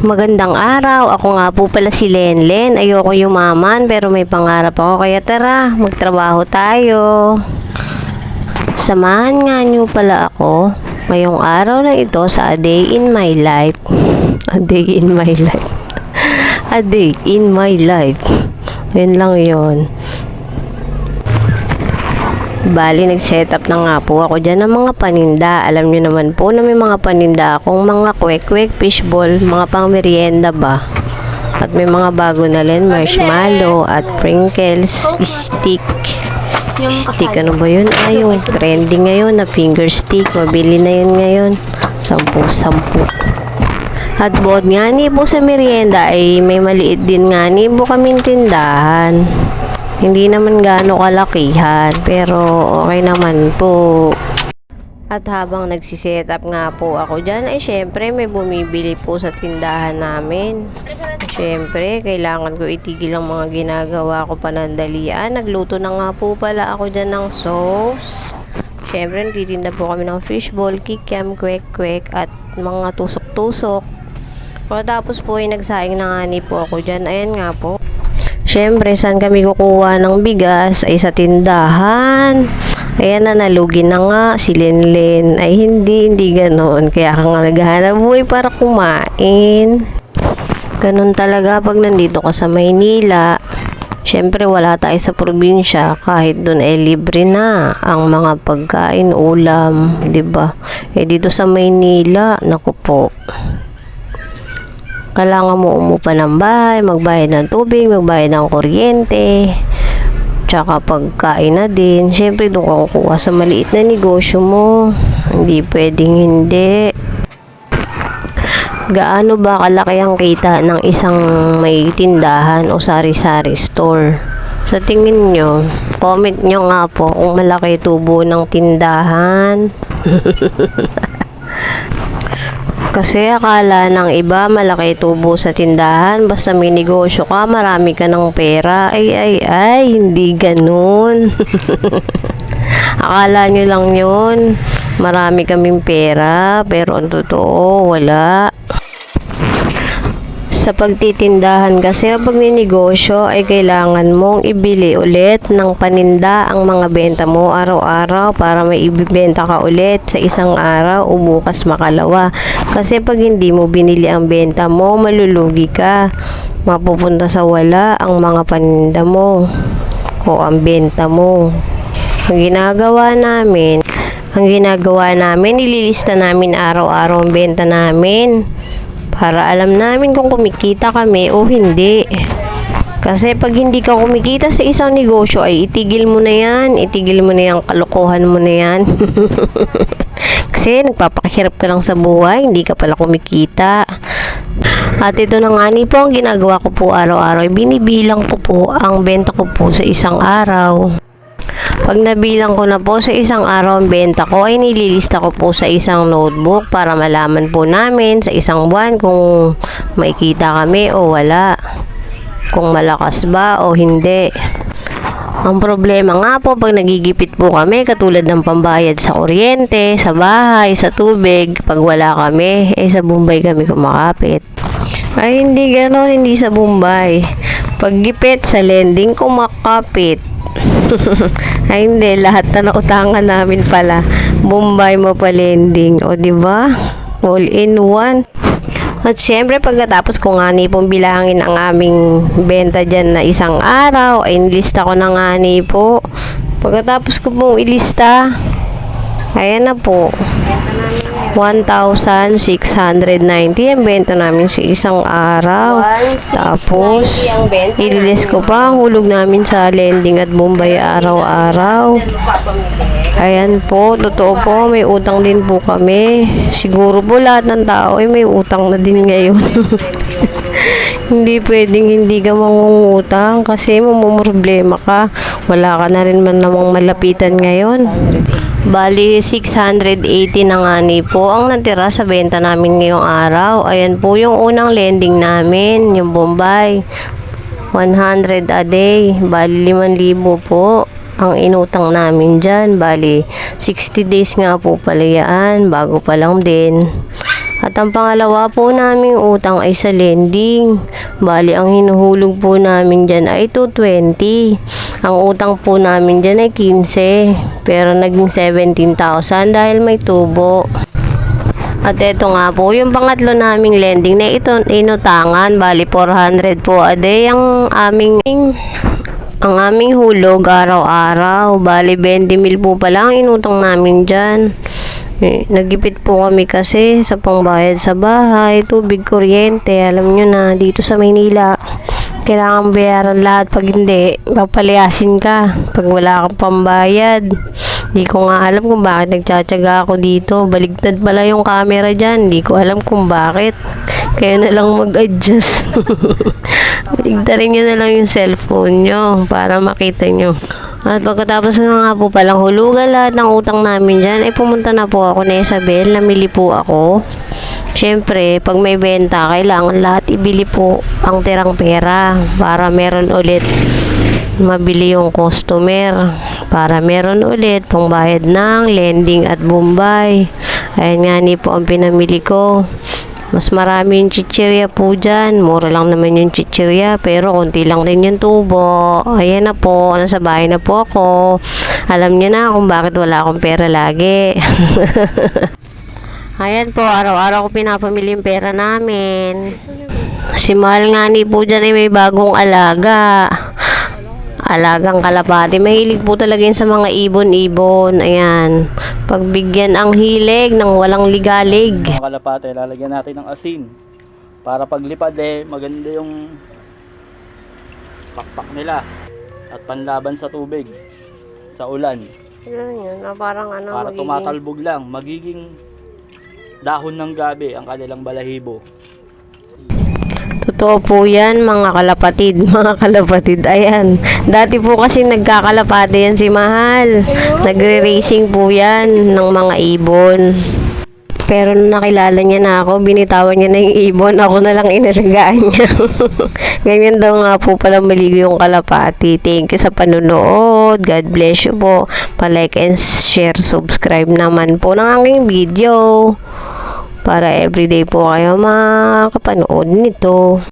Magandang araw. Ako nga po pala si Lenlen. Ayoko yumaman pero may pangarap ako. Kaya tara, magtrabaho tayo. Samahan nga niyo pala ako ngayong araw na ito sa A Day in My Life. A Day in My Life. A Day in My Life. Yun lang yun. Bali, nag-setup na nga po ako dyan ng mga paninda. Alam nyo naman po na may mga paninda akong mga kwek-kwek, fishball, mga pang merienda ba. At may mga bago na rin, marshmallow at sprinkles, stick. Stick, ano ba yun? Ay, yung trending ngayon na finger stick. Mabili na yun ngayon. Sampu-sampu. At bukod nga ni po sa merienda ay may maliit din nga ni po kaming tindahan. Hindi naman gaano kalakihan, pero okay naman po. At habang nagsiset up nga po ako dyan, ay syempre may bumibili po sa tindahan namin. Syempre, kailangan ko itigil ang mga ginagawa ko panandalian. Nagluto na nga po pala ako dyan ng sauce. Syempre, nagtitinda po kami ng fishball, kikiam, kwek-kwek, at mga tusok-tusok. Pagkatapos po ay nagsaing na nga ni po ako dyan. Ayan nga po. Siyempre, saan kami kukuha ng bigas? Ay sa tindahan. Ayan na, nalugi na nga si Lenlen. Ay hindi, hindi ganoon. Kaya ka nga naghahanap buhay para kumain. Ganon talaga pag nandito ka sa Maynila. Siyempre, wala tayo sa probinsya. Kahit doon ay libre na ang mga pagkain, ulam. 'di ba? Eh dito sa Maynila, naku po. Kailangan mo umupa ng bahay, magbayad ng tubig, magbayad ng kuryente, tsaka pagkain na din. Siyempre, doon ka kukuha sa maliit na negosyo mo. Hindi pwedeng hindi. Gaano ba kalaki ang kita ng isang may tindahan o sari-sari store? Sa tingin nyo, comment nyo nga po kung malaki tubo ng tindahan. Kasi akala ng iba malaki tubo sa tindahan, basta may negosyo ka, marami ka ng pera. Ay, ay, ay, hindi ganun. akala nyo lang yun, marami kaming pera, pero ang totoo, wala. Sa pagtitindahan kasi pag ninegosyo ay kailangan mong ibili ulit ng paninda ang mga benta mo araw-araw para may ibibenta ka ulit sa isang araw o bukas makalawa. Kasi pag hindi mo binili ang benta mo, malulugi ka. Mapupunta sa wala ang mga paninda mo o ang benta mo. Ang ginagawa namin, ang ginagawa namin, ililista namin araw-araw ang benta namin para alam namin kung kumikita kami o hindi. Kasi pag hindi ka kumikita sa isang negosyo ay itigil mo na yan, itigil mo na yung kalokohan mo na yan. Kasi nagpapakahirap ka lang sa buhay, hindi ka pala kumikita. At ito na nga ni po ang ginagawa ko po araw-araw. Binibilang ko po ang benta ko po sa isang araw. Pag nabilang ko na po sa isang araw ang benta ko, ay nililista ko po sa isang notebook para malaman po namin sa isang buwan kung makikita kami o wala. Kung malakas ba o hindi. Ang problema nga po pag nagigipit po kami katulad ng pambayad sa kuryente, sa bahay, sa tubig, pag wala kami, eh sa Bombay kami kumakapit. Ay hindi ganon, hindi sa Bombay. Pag gipit sa lending kumakapit. Ay hindi, lahat na nautangan namin pala. Bombay mo pa lending. O di ba? All in one. At syempre, pagkatapos ko nga ni pong bilangin ang aming benta dyan na isang araw, ay nilista ko na nga ni po. Pagkatapos ko pong ilista, ayan na po. 1,690 ang benta namin sa isang araw. Tapos, ililis ko pa ang hulog namin sa lending at Bombay araw-araw. Ayan po, totoo po, may utang din po kami. Siguro po lahat ng tao ay may utang na din ngayon. hindi pwedeng hindi ka mangungutang kasi mamumroblema ka. Wala ka na rin man namang malapitan ngayon. Bali, 680 na nga ni po ang natira sa benta namin ngayong araw. Ayan po yung unang lending namin, yung Bombay. 100 a day. Bali, 5,000 po ang inutang namin dyan. Bali, 60 days nga po pala yan. Bago pa lang din. At ang pangalawa po naming utang ay sa lending. Bali, ang hinuhulog po namin dyan ay 220. Ang utang po namin dyan ay 15. Pero naging 17,000 dahil may tubo. At eto nga po, yung pangatlo naming lending na ito inutangan. Bali, 400 po a day ang aming ang aming hulog araw-araw. Bali, 20 mil po pala ang inutang namin dyan. Eh, nagipit po kami kasi sa pangbayad sa bahay, tubig, kuryente. Alam nyo na, dito sa Maynila, kailangan bayaran lahat. Pag hindi, papalayasin ka. Pag wala kang pambayad. Hindi ko nga alam kung bakit nagtsatsaga ako dito. Baligtad pala yung camera dyan. Hindi ko alam kung bakit. Kaya na lang mag-adjust. Baligtarin nyo na lang yung cellphone nyo para makita nyo. At pagkatapos nga nga po palang hulugan lahat ng utang namin dyan, ay pumunta na po ako na Isabel, namili po ako. Siyempre, pag may benta, kailangan lahat ibili po ang tirang pera para meron ulit mabili yung customer para meron ulit pangbayad ng lending at bombay. Ayan nga ni po ang pinamili ko. Mas marami yung chichirya po dyan. Mura lang naman yung chichirya, pero konti lang din yung tubo. Ayan na po, nasa bahay na po ako. Alam niyo na kung bakit wala akong pera lagi. Ayan po, araw-araw ko pinapamili yung pera namin. Si Mahal nga ni po dyan ay may bagong alaga. Alagang kalapati. Mahilig po talaga yun sa mga ibon-ibon. Ayan. Pagbigyan ang hilig ng walang ligalig. Mga kalapate, lalagyan natin ng asin. Para paglipad eh, maganda yung pakpak nila. At panlaban sa tubig. Sa ulan. Yan yun. Ah, parang ano, Para tumatalbog lang. Magiging dahon ng gabi ang kanilang balahibo. Totoo po yan, mga kalapatid. Mga kalapatid, ayan. Dati po kasi nagkakalapati yan si Mahal. Nagre-racing po yan ng mga ibon. Pero nung nakilala niya na ako, binitawan niya na yung ibon. Ako na lang inalagaan niya. Ganyan daw nga po pala maligo yung kalapati. Thank you sa panunood. God bless you po. Pa-like and share, subscribe naman po ng aking video. Para everyday po kayo makapanood nito.